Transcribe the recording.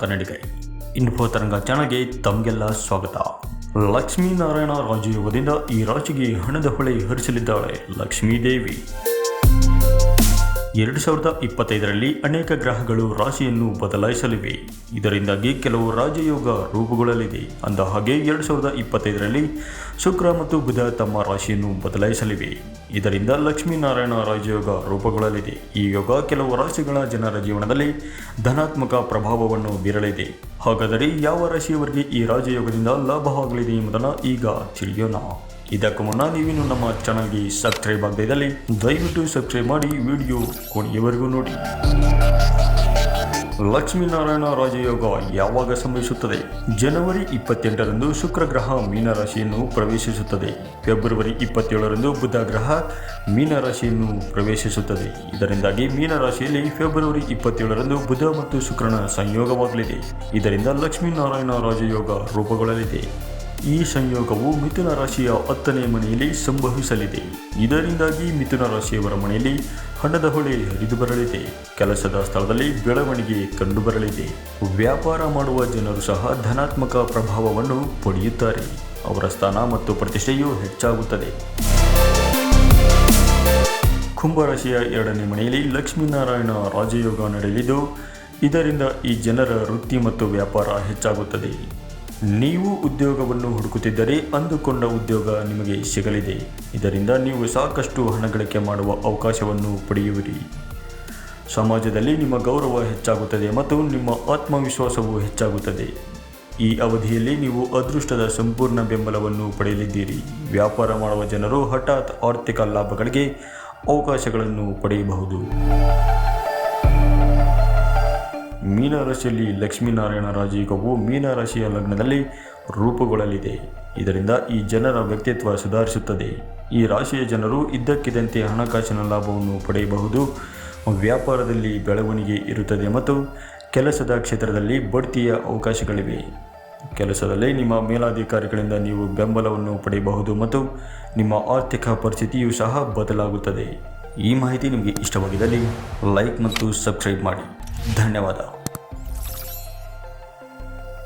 ಕನ್ನಡಿಗರೇ. Info ತರಂಗ ಚಾನಲ್ಗೆ ತಮಗೆಲ್ಲ ಸ್ವಾಗತ. ಲಕ್ಷ್ಮೀನಾರಾಯಣ ರಾಜಯೋಗದಿಂದ ಈ ರಾಶಿಗೆ ಹಣದ ಹೊಳೆ ಹರಿಸಲಿದ್ದಾಳೆ ಲಕ್ಷ್ಮೀ ದೇವಿ ಎರಡು ಸಾವಿರದ ಇಪ್ಪತ್ತೈದರಲ್ಲಿ ಅನೇಕ ಗ್ರಹಗಳು ರಾಶಿಯನ್ನು ಬದಲಾಯಿಸಲಿವೆ. ಇದರಿಂದಾಗಿ ಕೆಲವು ರಾಜಯೋಗ ರೂಪುಗೊಳ್ಳಲಿದೆ. ಅಂದ ಹಾಗೆ ಎರಡು ಸಾವಿರದ ಇಪ್ಪತ್ತೈದರಲ್ಲಿ ಶುಕ್ರ ಮತ್ತು ಬುಧ ತಮ್ಮ ರಾಶಿಯನ್ನು ಬದಲಾಯಿಸಲಿವೆ. ಇದರಿಂದ ಲಕ್ಷ್ಮೀನಾರಾಯಣ ರಾಜಯೋಗ ರೂಪುಗೊಳ್ಳಲಿದೆ. ಈ ಯೋಗ ಕೆಲವು ರಾಶಿಗಳ ಜನರ ಜೀವನದಲ್ಲಿ ಧನಾತ್ಮಕ ಪ್ರಭಾವವನ್ನು ಬೀರಲಿದೆ. ಹಾಗಾದರೆ ಯಾವ ರಾಶಿಯವರಿಗೆ ಈ ರಾಜಯೋಗದಿಂದ ಲಾಭವಾಗಲಿದೆ ಎಂಬುದನ್ನು ಈಗ ತಿಳಿಯೋಣ. ಇದಕ್ಕೂ ಮುನ್ನ ನೀವಿನ್ನು ನಮ್ಮ ಚಾನಲ್ಗೆ ಸಬ್ಸ್ಕ್ರೈಬ್ ಆಗದೇ ಇದ್ದಲ್ಲಿ ದಯವಿಟ್ಟು ಸಬ್ಸ್ಕ್ರೈಬ್ ಮಾಡಿ ವಿಡಿಯೋ ಕೊನೆಯವರೆಗೂ ನೋಡಿ. ಲಕ್ಷ್ಮೀನಾರಾಯಣ ರಾಜಯೋಗ ಯಾವಾಗ ಸಂಭವಿಸುತ್ತದೆ? ಜನವರಿ ಇಪ್ಪತ್ತೆಂಟರಂದು ಶುಕ್ರ ಗ್ರಹ ಮೀನರಾಶಿಯನ್ನು ಪ್ರವೇಶಿಸುತ್ತದೆ. ಫೆಬ್ರವರಿ ಇಪ್ಪತ್ತೇಳರಂದು ಬುಧ ಗ್ರಹ ಮೀನರಾಶಿಯನ್ನು ಪ್ರವೇಶಿಸುತ್ತದೆ. ಇದರಿಂದಾಗಿ ಮೀನರಾಶಿಯಲ್ಲಿ ಫೆಬ್ರವರಿ ಇಪ್ಪತ್ತೇಳರಂದು ಬುಧ ಮತ್ತು ಶುಕ್ರನ ಸಂಯೋಗವಾಗಲಿದೆ. ಇದರಿಂದ ಲಕ್ಷ್ಮೀನಾರಾಯಣ ರಾಜಯೋಗ ರೂಪುಗೊಳ್ಳಲಿದೆ ಈ ಸಂಯೋಗವು ಮಿಥುನ ರಾಶಿಯ ಹತ್ತನೇ ಮನೆಯಲ್ಲಿ ಸಂಭವಿಸಲಿದೆ. ಇದರಿಂದಾಗಿ ಮಿಥುನ ರಾಶಿಯವರ ಮನೆಯಲ್ಲಿ ಹಣದ ಹೊಳೆ ಹರಿದು ಬರಲಿದೆ. ಕೆಲಸದ ಸ್ಥಳದಲ್ಲಿ ಬೆಳವಣಿಗೆ ಕಂಡುಬರಲಿದೆ ವ್ಯಾಪಾರ ಮಾಡುವ ಜನರು ಸಹ ಧನಾತ್ಮಕ ಪ್ರಭಾವವನ್ನು ಪಡೆಯುತ್ತಾರೆ. ಅವರ ಸ್ಥಾನ ಮತ್ತು ಪ್ರತಿಷ್ಠೆಯು ಹೆಚ್ಚಾಗುತ್ತದೆ. ಕುಂಭರಾಶಿಯ ಎರಡನೇ ಮನೆಯಲ್ಲಿ ಲಕ್ಷ್ಮೀನಾರಾಯಣ ರಾಜಯೋಗ ನಡೆಯಲಿದ್ದು, ಇದರಿಂದ ಈ ಜನರ ವೃತ್ತಿ ಮತ್ತು ವ್ಯಾಪಾರ ಹೆಚ್ಚಾಗುತ್ತದೆ. ನೀವು ಉದ್ಯೋಗವನ್ನು ಹುಡುಕುತ್ತಿದ್ದರೆ ಅಂದುಕೊಂಡ ಉದ್ಯೋಗ ನಿಮಗೆ ಸಿಗಲಿದೆ. ಇದರಿಂದ ನೀವು ಸಾಕಷ್ಟು ಹಣ ಗಳಿಕೆ ಮಾಡುವ ಅವಕಾಶವನ್ನು ಪಡೆಯುವಿರಿ. ಸಮಾಜದಲ್ಲಿ ನಿಮ್ಮ ಗೌರವ ಹೆಚ್ಚಾಗುತ್ತದೆ ಮತ್ತು ನಿಮ್ಮ ಆತ್ಮವಿಶ್ವಾಸವು ಹೆಚ್ಚಾಗುತ್ತದೆ. ಈ ಅವಧಿಯಲ್ಲಿ ನೀವು ಅದೃಷ್ಟದ ಸಂಪೂರ್ಣ ಬೆಂಬಲವನ್ನು ಪಡೆಯಲಿದ್ದೀರಿ. ವ್ಯಾಪಾರ ಮಾಡುವ ಜನರು ಹಠಾತ್ ಆರ್ಥಿಕ ಲಾಭಗಳಿಗೆ ಅವಕಾಶಗಳನ್ನು ಪಡೆಯಬಹುದು. ಮೀನರಾಶಿಯಲ್ಲಿ ಲಕ್ಷ್ಮೀನಾರಾಯಣ ರಾಜಯೋಗವು ಮೀನರಾಶಿಯ ಲಗ್ನದಲ್ಲಿ ರೂಪುಗೊಳ್ಳಲಿದೆ. ಇದರಿಂದ ಈ ಜನರ ವ್ಯಕ್ತಿತ್ವ ಸುಧಾರಿಸುತ್ತದೆ. ಈ ರಾಶಿಯ ಜನರು ಇದ್ದಕ್ಕಿದ್ದಂತೆ ಹಣಕಾಸಿನ ಲಾಭವನ್ನು ಪಡೆಯಬಹುದು. ವ್ಯಾಪಾರದಲ್ಲಿ ಬೆಳವಣಿಗೆ ಇರುತ್ತದೆ ಮತ್ತು ಕೆಲಸದ ಕ್ಷೇತ್ರದಲ್ಲಿ ಬಡ್ತಿಯ ಅವಕಾಶಗಳಿವೆ. ಕೆಲಸದಲ್ಲಿ ನಿಮ್ಮ ಮೇಲಾಧಿಕಾರಿಗಳಿಂದ ನೀವು ಬೆಂಬಲವನ್ನು ಪಡೆಯಬಹುದು ಮತ್ತು ನಿಮ್ಮ ಆರ್ಥಿಕ ಪರಿಸ್ಥಿತಿಯು ಸಹ ಬದಲಾಗುತ್ತದೆ. ಈ ಮಾಹಿತಿ ನಿಮಗೆ ಇಷ್ಟವಾಗಿದ್ದಲ್ಲಿ ಲೈಕ್ ಮತ್ತು ಸಬ್ಸ್ಕ್ರೈಬ್ ಮಾಡಿ. ಧನ್ಯವಾದ.